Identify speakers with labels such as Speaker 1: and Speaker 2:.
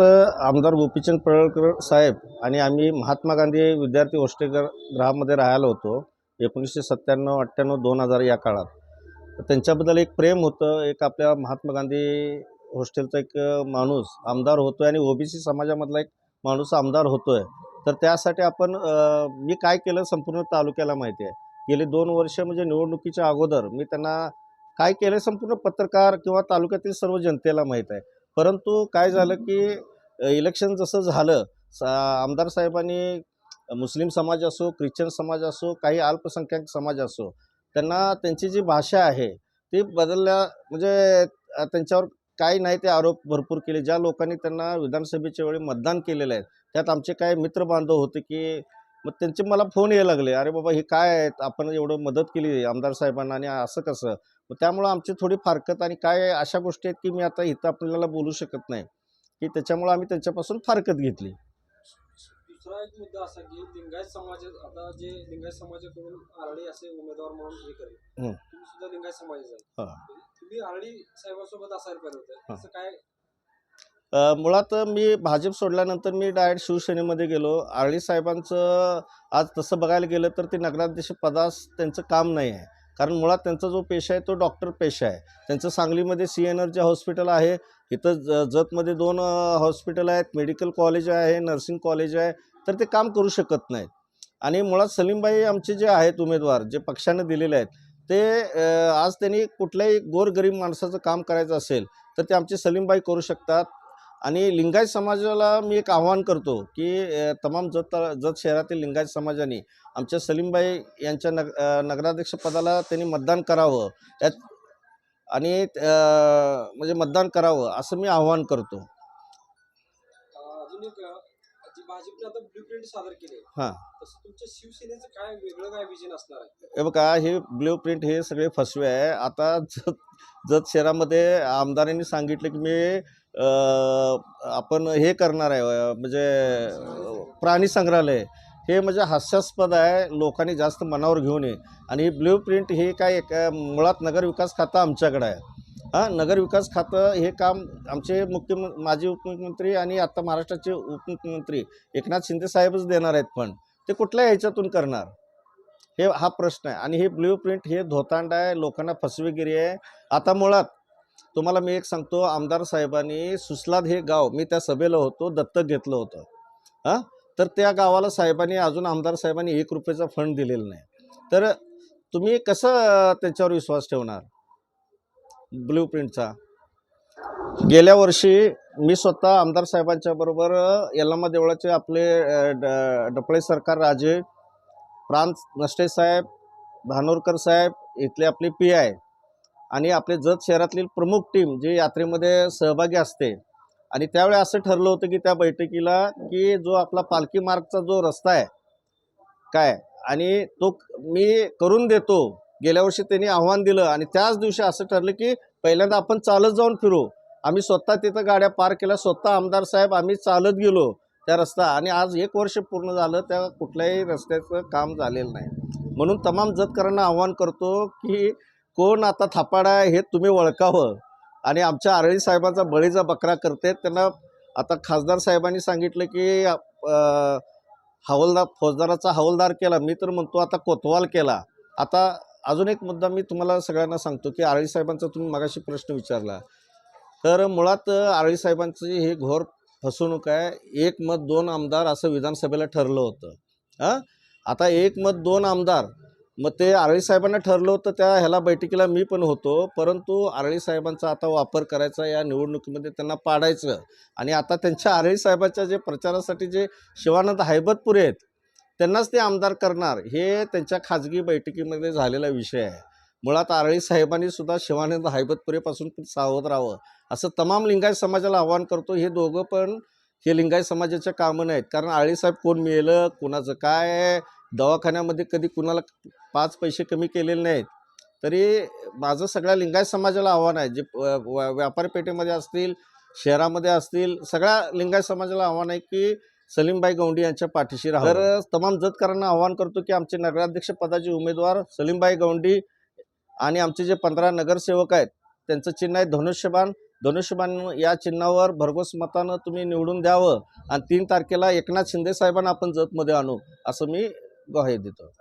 Speaker 1: मुळात आमदार गोपीचंद पडळकर साहेब आणि आम्ही महात्मा गांधी विद्यार्थी वसतिगृहामध्ये राहायला होतो एकोणीसशे सत्त्याण्णव अठ्ठ्याण्णव दोन हजार या काळात. त्यांच्याबद्दल एक प्रेम होतं एक आपल्या महात्मा गांधी हॉस्टेलचा एक माणूस आमदार होतो आणि ओबीसी समाजामधला एक माणूस आमदार होतोय. तर त्यासाठी आपण मी काय केलं संपूर्ण तालुक्याला माहिती आहे. गेली दोन वर्ष म्हणजे निवडणुकीच्या अगोदर मी त्यांना काय केलं संपूर्ण पत्रकार किंवा तालुक्यातील सर्व जनतेला माहीत आहे. परंतु काय झालं की इलेक्शन जसं झालं सा आमदार साहेबांनी मुस्लिम समाज असो ख्रिश्चन समाज असो काही अल्पसंख्याक समाज असो त्यांना त्यांची जी भाषा आहे ती बदलल्या म्हणजे त्यांच्यावर काही नाही ते आरोप भरपूर केले. ज्या लोकांनी त्यांना विधानसभेच्या वेळी मतदान केलेलं आहे त्यात आमचे काही मित्रबांधव होते की मग त्यांचे मला फोन यायला लागले. अरे बाबा हे काय आहेत? आपण एवढं मदत केली आमदार साहेबांना आणि असं कसं? मग त्यामुळं आमची थोडी फारकत आणि काय अशा गोष्टी आहेत की मी आता इथं आपल्याला बोलू शकत नाही. की त्याच्यामुळं आम्ही त्यांच्यापासून फारकत घेतली
Speaker 2: दुसरा एक मुद्दा असा की लिंगायत समाज आता जे लिंगायत समाजाकडून आरडी असे उमेदवार म्हणून हे करेल
Speaker 1: हं.
Speaker 2: तुम्ही सुद्धा लिंगायत समाजाचा आहे. तुम्ही आरडी साहेबांसोबत असायला पाहिजे होतं. असं काय
Speaker 1: अ, मुळात मी भाजप सोडल्यानंतर मी डायरेक्ट शिवसेनेमध्ये गेलो आरळी साहेबांचं आज तसं बघायला गेलं तर ते नगराध्यक्ष पदास त्यांचं काम नाही आहे कारण मुळात त्यांचा जो पेशा आहे तो डॉक्टर पेशा आहे. त्यांचं सांगलीमध्ये सी एनर्जी हॉस्पिटल आहे. इथं ज जतमध्ये दोन हॉस्पिटल आहेत. मेडिकल कॉलेज आहे नर्सिंग कॉलेज आहे. तर ते काम करू शकत नाहीत. आणि मुळात सलीमबाई आमचे जे आहेत उमेदवार जे पक्षानं दिलेले आहेत ते आज त्यांनी कुठल्याही गोरगरीब माणसाचं काम करायचं असेल तर ते आमचे सलीमबाई करू शकतात. आणि लिंगायत समाजाला मी एक आव्हान करतो की तमाम जत जत शहरातील लिंगायत समाजाने आमच्या सलीमबाई यांच्या नग नगराध्यक्षपदाला त्यांनी मतदान करावं. त्यात आणि म्हणजे मतदान करावं असं मी आव्हान करतो.
Speaker 2: अं, अजून एक अं, जी भाजपने आता ब्ल्यू प्रिंट सादर केले
Speaker 1: हां.
Speaker 2: तसं तुमच्या शिवसेनेचं काय वेगळं काय विजन असणार आहे?
Speaker 1: हे बघा हे ब्ल्यू प्रिंट हे सगळे फसवे आहे. आता जत जत शहरामध्ये आमदारांनी सांगितलं की मी आपण हे करणार आहे म्हणजे प्राणी संग्रहालय. हे म्हणजे हास्यास्पद आहे लोकांनी जास्त मनावर घेऊ नये आणि ही ब्ल्यू प्रिंट हे काय एक मुळात नगर विकास खातं आमच्याकडे आहे. हां नगर विकास खातं हे काम आमचे मुख्य माजी उपमुख्यमंत्री आणि आता महाराष्ट्राचे उपमुख्यमंत्री एकनाथ शिंदे साहेबच देणार आहेत पण. ते कुठल्या ह्याच्यातून करणार? हे हा प्रश्न आहे. आणि हे ब्ल्यू प्रिंट हे धोतांड आहे लोकांना फसवेगिरी आहे. आता मुळात तुम्हाला मी एक सांगतो आमदार साहेबांनी सुसलाद हे गाव मी त्या सभेला होतो दत्तक घेतलं होतं. हां? तर त्या गावाला साहेबांनी अजून आमदार साहेबांनी एक रुपयाचा फंड दिलेला नाही. तर तुम्ही कसं त्याच्यावर विश्वास ठेवणार? ब्ल्यू प्रिंटचा गेल्या वर्षी मी स्वतः आमदार साहेबांच्या बरोबर यल्लामा देवळाचे आपले ड- डपळे सरकार राजे प्रांत नष्टे साहेब धानोरकर साहेब इथले आपले पी आय. आणि आपले जत शहरातील प्रमुख टीम जी यात्रेमध्ये सहभागी असते. आणि त्यावेळी असं ठरलं होतं की त्या बैठकीला की जो आपला पालखी मार्गचा जो रस्ता आहे काय? आणि तो मी करून देतो. गेल्या वर्षी त्यांनी आव्हान दिलं आणि त्याच दिवशी असं ठरलं की पहिल्यांदा आपण चालत जाऊन फिरू. आम्ही स्वतः तिथं गाड्या पार केल्या स्वतः आमदार साहेब आम्ही चालत गेलो त्या रस्ता आणि आज एक वर्ष पूर्ण झालं त्या कुठल्याही रस्त्याचं काम झालेलं नाही. म्हणून तमाम जतकरांना आव्हान करतो की कोण आता थापाडा आहे हे तुम्ही ओळखावं. आणि आमच्या आरळी साहेबांचा बळीचा बकरा करते. त्यांना आता खासदार साहेबांनी सांगितलं की हवलदार फौजदाराचा हवलदार केला. मी तर म्हणतो आता कोतवाल केला. आता अजून एक मुद्दा मी तुम्हाला सगळ्यांना सांगतो की आरळी साहेबांचा तुम्ही मगाशी प्रश्न विचारला. तर मुळात आरळी साहेबांची हे घोर फसवणूक आहे. एक मत दोन आमदार असं विधानसभेला ठरलं होतं. हां? आता एक मत दोन आमदार मग ते आरळी साहेबांना ठरलं होतं त्या ह्याला बैठकीला मी पण होतो. परंतु आरळी साहेबांचा आता वापर करायचा या निवडणुकीमध्ये त्यांना पाडायचं. आणि आता त्यांच्या आरळी साहेबांच्या जे प्रचारासाठी जे शिवानंद हैबतपुरे आहेत त्यांनाच ते आमदार करणार हे त्यांच्या खाजगी बैठकीमध्ये झालेला विषय आहे. मुळात आरळी साहेबांनी सुद्धा शिवानंद हैबतपुरेपासून पण सावध राहावं असं तमाम लिंगायत समाजाला आव्हान करतो. हे दोघं पण हे लिंगायत समाजाच्या कामं नाहीत. कारण आळीसाहेब कोण मिळेलं कुणाचं काय आहे दवाखान्यामध्ये कधी कुणाला पाच पैसे कमी केलेले नाहीत. तरी माझं सगळ्या लिंगायत समाजाला आव्हान आहे. जे व- व्यापारी पेठेमध्ये असतील शहरामध्ये असतील सगळ्या लिंगायत समाजाला आव्हान आहे की सलीमबाई गौंडी यांच्या पाठीशी राहा तर तमाम जतकरांना आव्हान करतो की आमचे नगराध्यक्ष पदाचे उमेदवार सलीमबाई गौंडी आणि आमचे जे पंधरा नगरसेवक आहेत त्यांचं चिन्ह आहे धनुष्यबाण. धनुष्यबाण या चिन्हावर भरघोस मतानं तुम्ही निवडून द्यावं आणि तीन तारखेला एकनाथ शिंदे साहेबांना आपण जतमध्ये आणू असं मी ग्वाही देतो